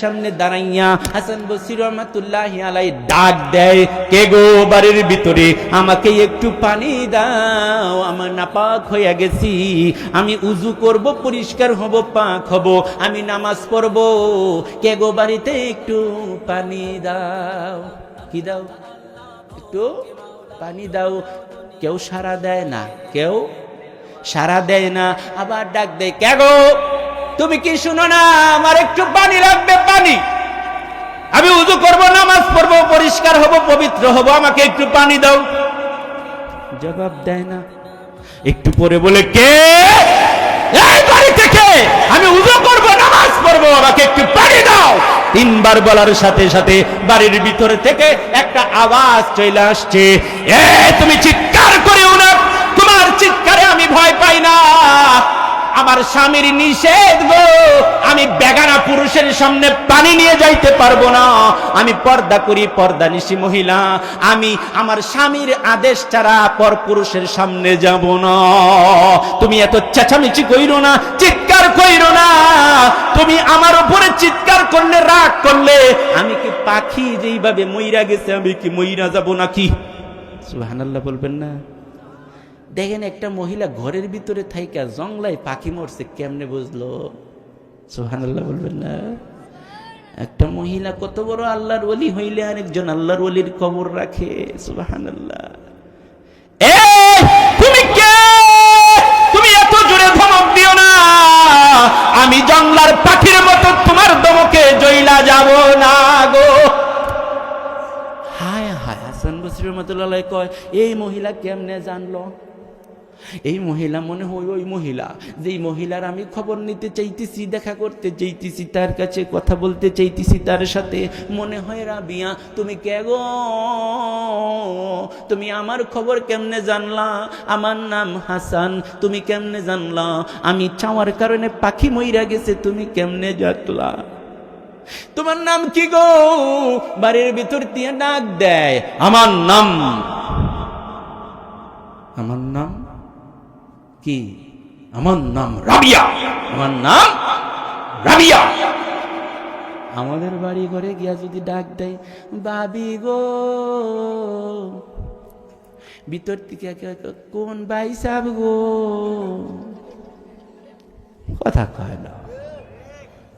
সামনে দাঁড়াইয়া হাসান বসির রহমাতুল্লাহ আলাই ডাক দেয়, কে গো বাড়ির ভিতরে? আমাকে একটু পানি দাও, আমার নাপাক হয়ে গেছি। আমি উজু করব, পরিষ্কার হব, পাক হব, আমি নামাজ পড়ব। কে গো বাড়িতে একটু পানি দাও। কি দাও? একটু পানি দাও। কেউ সারা দেয় না, কেউ সারা দেয় না। আবার ডাক দেয়, কে গো তুমি কি শুনো না? আমার একটু পানি লাগবে, পানি। আমি উজু করব, নামাজ পড়ব, পরিষ্কার হব, পবিত্র হব, আমাকে একটু পানি দাও। জবাব দেয় না। একটু পরে বলে, কে? এই বাড়ি থেকে আমি উজু করব, নামাজ পড়ব, আমাকে একটু পানি দাও। তিনবার বলার সাথে সাথে বাড়ির ভিতরে থেকে একটা আওয়াজ চলে আসছে। এ, তুমি চিৎকার করিও না তোমার চিৎকারে আমি ভয় পাই না আমার স্বামীর নিষেধ গো। আমি বেগানা পুরুষের সামনে পানি নিয়ে যাইতে পারব না। আমি পর্দা করি পর্দা নিশি মহিলা। আমি আমার স্বামীর আদেশ ছাড়া পর পুরুষের সামনে যাব না। তুমি এত চেঁচামেচি কইরো না, চিৎকার কইরো না। তুমি আমার উপরে চিৎকার করলে, রাগ করলে, আমি কি পাখি যেইভাবে মইরা গেছে, আমি কি মইরা যাব নাকি? সুবহানাল্লাহ বলবেন না। দেখেন একটা মহিলা ঘরের ভিতরে থাইকা জংলায় পাখি মরছে, কেমনে বুঝলো? সোহানাল্লাহ বলবেন না। একটা মহিলা কত বড় আল্লাহর ওলি হইলে আরেকজন আল্লাহর ওলির কবর রাখে, সুবহানাল্লাহ। এ, তুমি কে? তুমি এত জোরে ধমক দিও না। আমি জংলার পাখির মতো তোমার দমকে জইলা যাব না গো। হায় হায়, হাসান বসির রহমতুল্লাহ কয়, এই মহিলা কেমনে জানলো? এই মহিলা মনে হয় ওই মহিলা। যেই মহিলার আমি খবর নিতে চাইতেছি, দেখা করতে চাইতেছি, তার কাছে কথা বলতে চাইতেছি, তার সাথে মনে হয়, রাবিয়া, তুমি কে গো? তুমি আমার খবর কেমনে জানলা? আমার নাম হাসান, তুমি কেমনে জানলা? আমি চাওয়ার কারণে পাখি মইরা গেছে, তুমি কেমনে জাতলা তোমার নাম কি গো? বাড়ির ভিতর দিয়ে ডাক দেয়, আমার নাম। আমার নাম? কি? আমার নাম রাবিয়া। আমার নাম রাবিয়া। আমাদের বাড়ি ঘরে গিয়া যদি ডাক দেয়, বাবি গো, ভিতর থেকে কোন ভাই সাব গো? কথা কয় না।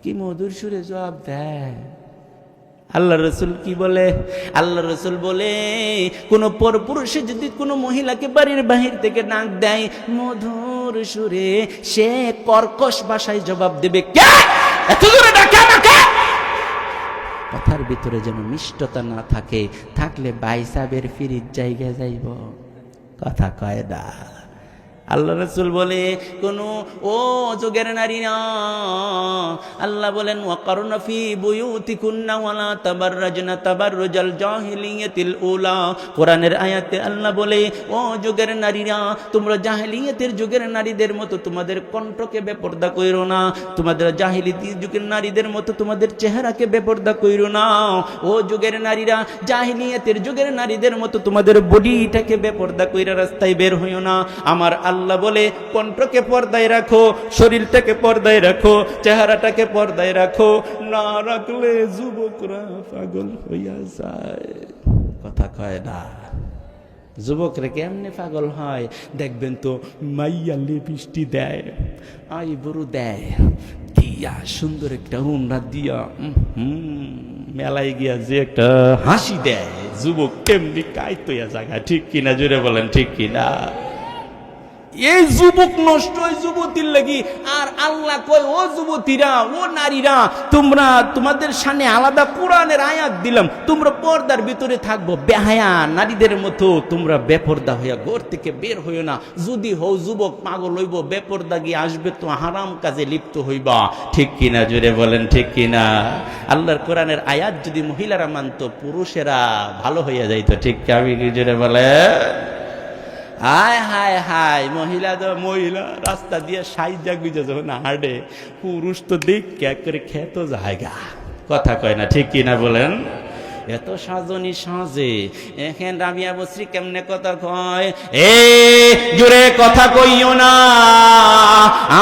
কি মধুর সুরে জবাব দেয়। আল্লাহ রসুল কি বলে? আল্লাহ রসুল বলে, কোন পরপুরুষে যদি কোনো মহিলাকে বাড়ির বাহির থেকে ডাক দেয়, মধুর সুরে সে কর্কশ ভাষায় জবাব দেবে কথার ভিতরে যেন মিষ্টতা না থাকে, থাকলে বাইসাবের ফিরির জায়গায় যাইব। কথা কয় আল্লাহ রসুল বলে, কোন ও যোগের নারী না। আল্লাহ বলেন ওয়াকারুনাফি বুয়ুতি কুন্না ওয়ালা তাবাররাজনা তাবাররুজাল জাহিলিয়াতিল উলা। কোরআনের আয়াতে আল্লাহ বলে, ও যুগের নারীরা, তোমরা জাহিলিয়াতের যুগের নারীদের মতো তোমাদের কণ্ঠকে বেপর্দা কইরো না। তোমাদের জাহিলিতি যুগের নারীদের মতো তোমাদের চেহারাকে বেপর্দা কইরো না। ও যুগের নারীরা, জাহিলিয়াতের যুগের নারীদের মতো তোমাদের বডিটাকে বেপর্দা কইরা রাস্তায় বের হইও না। আমার আল্লাহ বলে, কণ্ঠকে পর্দায় রাখো, শরীরটাকে পর্দায় রাখো, চেহারাটাকে পর্দায় রাখো। না রাখলে যুবকরা পাগল হইয়া যায়। কথা কয় না। যুবকরা কেমনে পাগল হয়? দেখবেন তো মাইয়া লিপস্টি দেয় আই বড় দেয়, দিয়া সুন্দর একটা উমরা দিয়া হুম, মেলায় গিয়া যে একটা হাসি দেয়, যুবক কেমনি কাইতইয়া জায়গা ঠিক কিনা জুড়ে বলেন, ঠিক কিনা? এই যুবক নষ্ট ওই যুবতীর লাগি। আর আল্লাহ কয়, ও যুবতীরা, ও নারীরা, তোমরা তোমাদের সামনে আলাদা কোরআনের আয়াত দিলাম। তোমরা পর্দার ভিতরে থাকব। বেহায়া নারীদের মতো তোমরা বেপর্দা হইয়া ঘর থেকে বের হইও না। যদি হও যুবক পাগল হইব, বেপর্দা গিয়ে আসবে তো হারাম কাজে লিপ্ত হইবা। ঠিক কিনা জুড়ে বলেন, ঠিক কিনা? আল্লাহর কোরআনের আয়াত যদি মহিলারা মানতো, পুরুষেরা ভালো হইয়া যাইতো। ঠিক আমি জুড়ে বলে হায় হায় হায়, মহিলা তো মহিলা, রাস্তা দিয়ে সাইজা গুজা যখন হাঁটে, পুরুষ তো দেখ কে করে খেত জায়গা। কথা কয় না, ঠিক কি না বলেন? এত সাজনি সাজে, এখান রাবিয়া বসরি কেমনে কথা কয়? এ, জোরে কথা কইও না,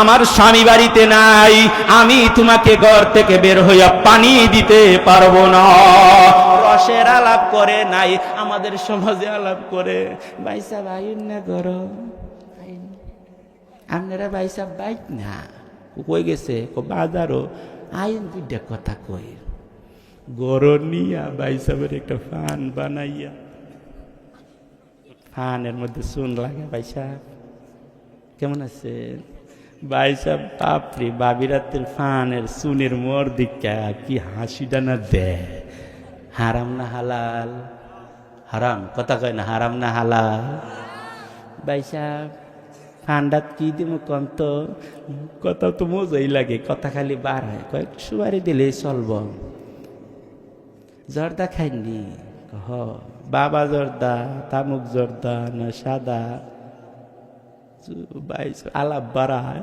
আমার স্বামী বাড়িতে নাই, আমি তোমাকে ঘর থেকে বের হইয়া পানি দিতে পারব না। রসের আলাপ করে নাই, আমাদের সমাজে আলাপ করে। বাইসা ভাই না করো। আপনারা বাইসা বাইক না। কই গেছে? বাজারও। আইন দুইটা কথা কই। নিয়া বাইসাবের একটা ফান বানাইয়া। ফানের মধ্যে সুন লাগে বাইসা কেমন আছে বাইসা বাপরে বাবিরাতের ফানের সুনের মোর দিকা কি হাসিটা না দেয়। হারাম না হালাল? হারাম, কথা কয় না, হারাম না হালাল? বাইসা ঠান্ডাত কি দিব কম তো? কথা তো মজাই লাগে, কথা খালি বার হয়। কয়েক সুবারি দিলে চলব। জর্দা খাইনি হ বাবা জর্দা, তামুক জর্দা, না সাদা? বাইশ আলাপ বাড়ায়।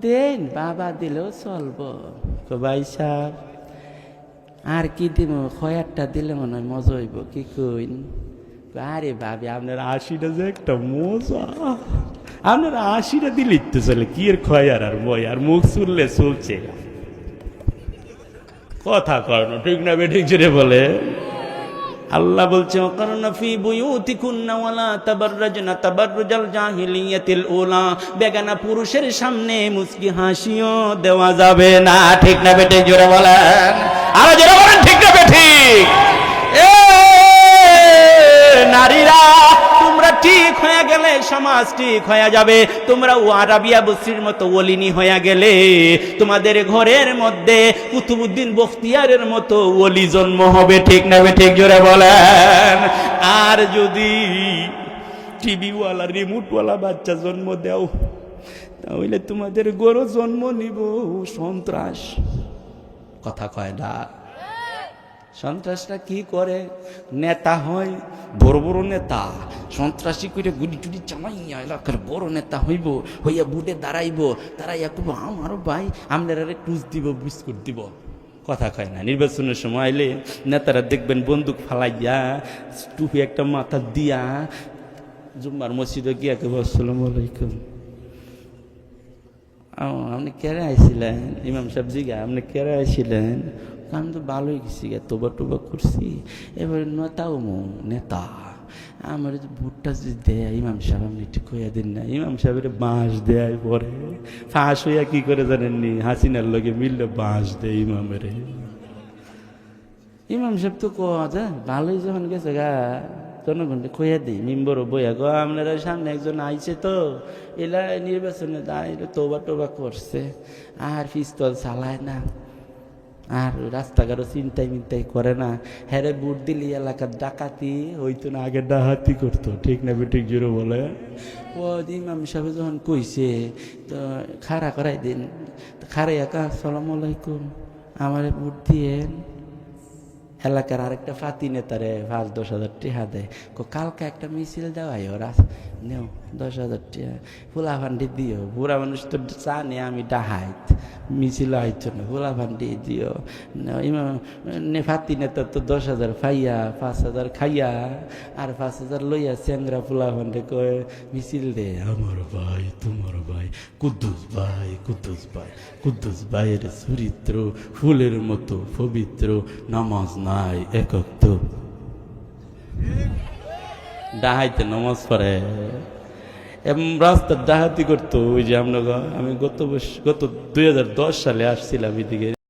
দেন, বাবা দিলেও চলব। তো ভাই সাহেব আর কি দিব? খয়ারটা দিলে মনে হয় মজা হইব, কি কইন? আরে ভাবি, আপনার আশিটা যে একটা মজা। আপনার আশিটা দিলে তো চলে, কি এর খয়ার আর বই? আর মুখ শুনলে চলছে। কথা কর না, ঠিক না বেঠিক জুড়ে বলে। আল্লাহ বলছে কারণ ফি বুয়ুতিকুন্না ওয়ালা তাবাররাজনা তাবাররুজাল জাহিলিয়াতিল উলা। বেগানা পুরুষের সামনে মুস্কি হাসিও দেওয়া যাবে না, ঠিক না বেটে জোরে বলেন। আর জোরে বলেন, ঠিক না বেঠিক এ নারীরা, তোমরা ঠিক হয়ে গেলে সমাজ ঠিক হয়ে যাবে। তোমরা ও আরাবিয়া বসির মতো ওলিনি হয়ে গেলে। তোমাদের ঘরের মধ্যে কুতুবুদ্দিন বখতিয়ারের মতো ওলি জন্ম হবে, ঠিক না ঠিক? জোরে বলেন। আর যদি টিভিওয়ালা, রিমোটওয়ালা বাচ্চা জন্ম দাও, তাহলে তোমাদের গরু জন্ম নিব সন্ত্রাস। কথা কয় না। সন্ত্রাসটা কি করে? নেতা হয়, বড় বড় নেতা। সন্ত্রাসী করে গুলি টুলি চালাইয়া এলাকার বড় নেতা হইব, হইয়া বুটে দাঁড়াইব। দাঁড়াইয়া কব আমারও ভাই আপনারা টুস দিব, বিস্কুট দিব। কথা কয় না। নির্বাচনের সময় আইলে নেতারা দেখবেন বন্দুক ফালাইয়া, টুপি একটা মাথা দিয়া জুম্মার মসজিদে গিয়া কেব আসসালামু আলাইকুম। আপনি কেড়ে আইছিলেন? ইমাম সাহেব জিগা, আপনি কেড়ে আইছিলেন? আমি তো ভালোই গেছি গে, তোবা টোবা করছি। এবারে নেতাও মো নেতা। আমার ভুট্টা যদি দেয়, ইমাম সাহেব আপনি একটু কইয়া দিন না। ইমাম সাহেবের বাঁশ দেয় পরে ফাঁস হইয়া কি করে জানেননি? হাসিনার লগে মিললে বাঁশ দেয় ইমামের। ইমাম সাহেব তো কথা ভালোই যখন গেছে গা। জনগণকে কইয়া দিই, মিম্বর বইয়া, গো, আপনারা সামনে একজন আইছে তো, এলা নির্বাচনে দাঁড়িয়ে তোবা টোবা করছে, আর পিস্তল চালায় না, আর রাস্তাঘাটও চিন্তাই মিন্তাই করে না, হ্যারে বুট দিলি এলাকার ডাকাতি হইতো না, আগে ডাহাতি করতো, ঠিক না বেঠিক জোরে বলে? ও ইমাম সাহেব যখন কইছে, তো খাড়া করাই দিন খাড়াই একা আসসালামু আলাইকুম, আমারে বুট দিয়েন। এলাকার আরেকটা ফাতি নেতারে পাঁচ দশ হাজার টিহা দেয়। কালকে একটা মিছিল দেওয়াই ওরা নেও দশ হাজার টিহা ফুলা ফান্ডি দিও বুড়া মানুষ তো জানে আমি ডাহাইত মিছিল হইতো না ফুলা ফান্ডি দিও। নেও, ইমা- নে ফাতি নেতা তো দশ হাজার ফাইয়া পাঁচ হাজার খাইয়া আর পাঁচ হাজার লইয়া চ্যাংরা ফুলা ফান্ডে কয়ে মিছিল দে আমার ভাই তোমার ভাই কুদ্দুস ভাই কুদ্দুস ভাই কুদ্দুস ভাইয়ের চরিত্র ফুলের মতো পবিত্র নামাজ নাই একক তো ডাহাইতে নমাজ পড়ে। এবং রাস্তার ডাহাতি করতো ওই যে আমরা আমি গত গত দুই হাজার দশ সালে আসছিলাম এদিকে।